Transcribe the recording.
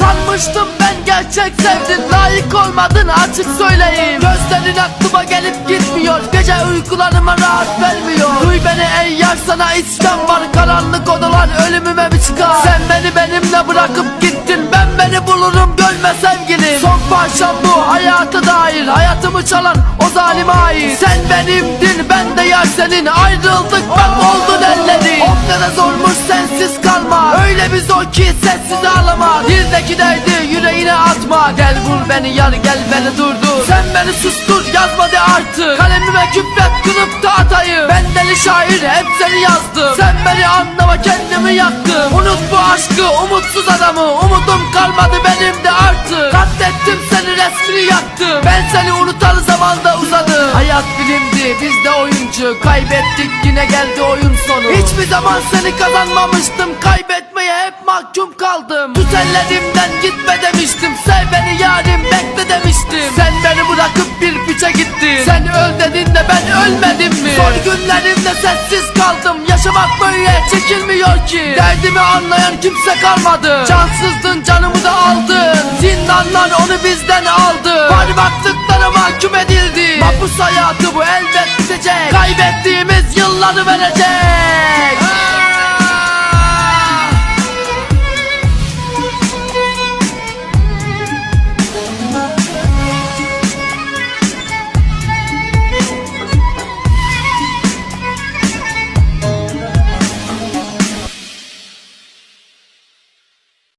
Sanmıştım ben gerçek sevdin Layık olmadın açık söyleyeyim Gözlerin aklıma gelip gitmiyor. Gece uykularıma rahat vermiyor. Duy beni ey yar sana istem var. Karanlık odalar ölümüme mi çıkar. Sen beni benimle bırakıp gittin. Ben beni bulurum görme sevgilim. Son parçam bu hayata dair. Hayatımı çalan o zalime ait. Sen benimdin ben de yar senin. Ayrıldık bak oldun ellerin. O kadar zormuş sensiz kalma Öyle bir zor ki sessiz ağlama Dildeki derdi yüreğine atma Gel vur beni yar gel beni durdur. Sen beni sustur yazma de artık. Kalemime küfret kılıp da atayım. Ben deli şair hep seni yazdım. Sen beni anlama kendimi yaktım. Unut bu aşkı umutsuz adamı. Umudum kalmadı benim de artık. Katlettim seni resmini yaktım. Ben seni unutan zamanda uzadı Hayat bilimdi biz de oyuncu. Kaybettik yine geldi oyun sonu. Hiçbir zaman seni kazanmamıştım. Kaybetmeye hep mahkum kaldım. Tut ellerimden gitme demiştim Sen öl dedin de ben ölmedim mi? Son günlerimde sessiz kaldım. Yaşamak böyle çekilmiyor ki. Derdimi anlayan kimse kalmadı. Cansızdın canımı da aldın Zindanlar onu bizden aldı. Parmaklıklara mahkum edildi. Mahpus hayatı bu elbet bitecek. Kaybettiğimiz yılları verecek